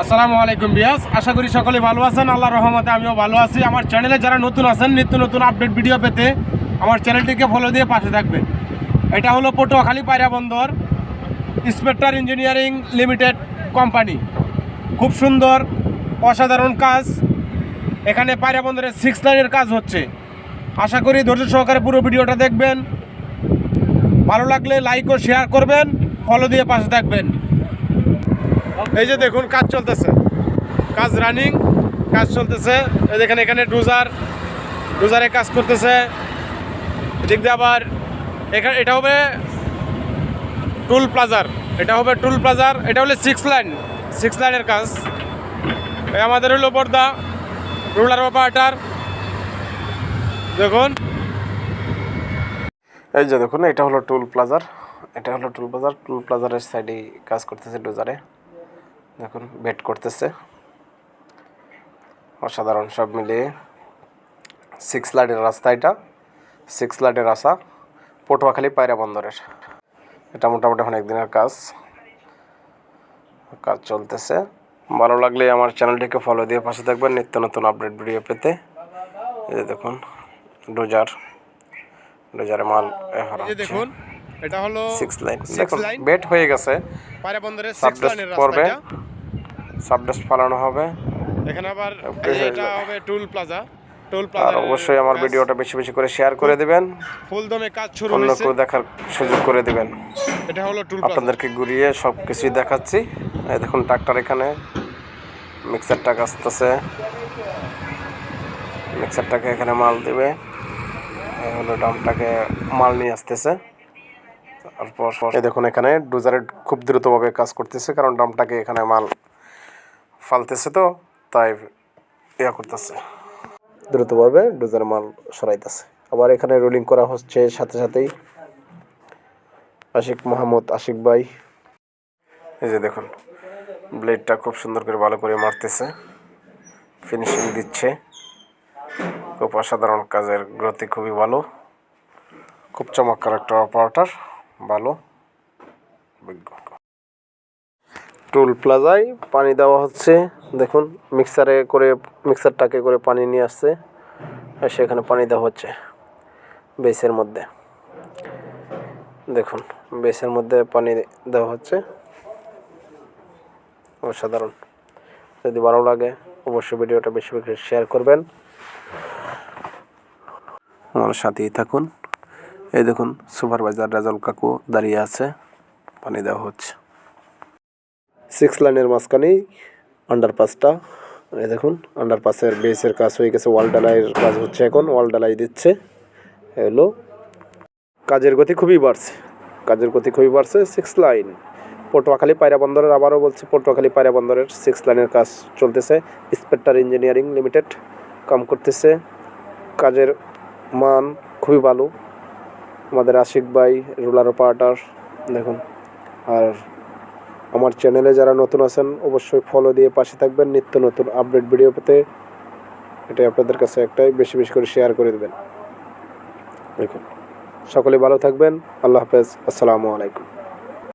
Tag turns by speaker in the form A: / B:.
A: আসসালামু আলাইকুম বিয়াস আশা করি সকলে ভালো আছেন, আল্লাহর রহমতে আমিও ভালো আছি। আমার চ্যানেলে যারা নতুন আছেন, নিত্য নতুন আপডেট ভিডিও পেতে আমার চ্যানেলটিকে ফলো দিয়ে পাশে থাকবেন। এটা হলো পটুয়াখালী পায়রা বন্দর স্পেক্টার ইঞ্জিনিয়ারিং লিমিটেড কোম্পানি। খুব সুন্দর, অসাধারণ কাজ। এখানে পায়রা বন্দরের সিক্স লাইনের কাজ হচ্ছে। আশা করি ধৈর্য সহকারে পুরো ভিডিওটা দেখবেন। ভালো লাগলে লাইক ও শেয়ার করবেন ফলো দিয়ে পাশে থাকবেন। এই যে দেখুন, কাজ চলতেছে। কাজ রানিং কাজ চলতেছে। এই দেখেন, এখানে ডুজার, ডুজারে কাজ করতেছে। এদিক দিয়ে আবার এখানে এটা হবে টুল প্লাজার। এটা হবে টুল প্লাজার। এটা হলে সিক্স লাইন সিক্স লাইনের কাজ। আমাদের হলো পর্দা, রুলার অপারেটার দেখুন। এই যে দেখুন, এটা হলো টুল প্লাজার। এটা হলো টুল প্লাজার। টুল প্লাজারের সাইডে কাজ করতেছে ডোজারে। দেখুন বেট করতেছে। অসাধারণ সব মিলিয়ে সিক্স লাইটের রাস্তা এটা। সিক্স লাইটের রাস্তা পটুয়াখালী পায়রা বন্দরের। এটা মোটামুটি অনেক দিনের কাজ। কাজ চলতেছে। ভালো লাগলে আমার চ্যানেলটিকে ফলো দিয়ে পাশে থাকবেন। নিত্য নতুন আপডেট ভিডিও পেতে। এই দেখুন ডোজার। ডোজারে মাল দেখুন এটা হলো
B: সিক্স লাইন দেখুন? বেট হয়ে গেছে।
A: পায়রা বন্দরের সিক্স লাইনের রাস্তাটা
B: সাবডাস্ট ফালানো হবে।
A: এখানে আবার এটা হবে টুল প্লাজা। টুল প্লাজা
B: অবশ্যই আমার ভিডিওটা বেশি বেশি করে শেয়ার করে দিবেন।
A: ফুল দমে কাজ শুরু
B: অন্য
A: হয়েছে।
B: কেউ দেখার সুযোগ করে দিবেন।
A: এটা হলো টুল প্লাজা।
B: আপনাদেরকে ঘুরিয়ে সব কিছুই দেখাচ্ছি। এই দেখুন ট্রাক্টর এখানে। মিক্সারটা আসতেছে। মিক্সারটাকে এখানে মাল দেবে। হলো ডামটাকে মাল নিয়ে আসতেছে। তারপর এই দেখুন এখানে ডোজারে খুব দ্রুতভাবে কাজ করতেছে কারণ ড্রামটাকে এখানে মাল ফালতেছে তো তাই ইয়া করতেছে। দ্রুতভাবে ডোজার মাল সরাইতেছে। আবার এখানে রোলিং করা হচ্ছে সাথে সাথেই। আশিক মোহাম্মদ আশিক ভাই। এই যে দেখুন ব্লেডটা খুব সুন্দর করে ভালো করে মারতেছে। ফিনিশিং দিচ্ছে। খুব অসাধারণ কাজের গতি খুবই ভালো। খুব চমৎকার একটা অপারেটার ভালো। অভিজ্ঞ। টুল প্লাজায় পানি দেওয়া হচ্ছে। দেখুন, মিক্সারে করে, মিক্সারটাকে করে পানি নিয়ে আসছে আর সেখানে পানি দেওয়া হচ্ছে বেসের মধ্যে। দেখুন, বেসের মধ্যে পানি দেওয়া হচ্ছে। অসাধারণ। যদি ভালো লাগে, অবশ্যই ভিডিওটা বেশি বেশি শেয়ার করবেন। আমার সাথেই থাকুন। এই দেখুন সুপারভাইজার রাজল কাকু দাঁড়িয়ে আছে। পানি দেওয়া হচ্ছে। সিক্স লাইনের মাঝখানেই আন্ডারপাসটা এই দেখুন আন্ডারপাসের বেসের কাজ হয়ে গেছে ওয়াল ডালাইয়ের কাজ হচ্ছে এখন ওয়াল ডালাই দিচ্ছে। এলো কাজের গতি খুবই বাড়ছে, কাজের গতি খুবই বাড়ছে সিক্স লাইন পটুয়াখালী পায়রা বন্দরের আবারও বলছি, পটুয়াখালী পায়রা বন্দরের সিক্স লাইনের কাজ চলতেছে। স্পেক্টার ইঞ্জিনিয়ারিং লিমিটেড কাম করতেছে। কাজের মান খুবই ভালো। আমাদের আশিক ভাই, রুলার অপারেটার, দেখুন। আর আমার চ্যানেলে যারা নতুন আছেন, অবশ্যই ফলো দিয়ে পাশে থাকবেন। নিত্য নতুন আপডেট ভিডিও পেতে এটাই আপনাদের কাছে একটাই, বেশি বেশি করে শেয়ার করে দেবেন। দেখুন। সকলে ভালো থাকবেন। আল্লাহ হাফেজ। আসসালামু আলাইকুম।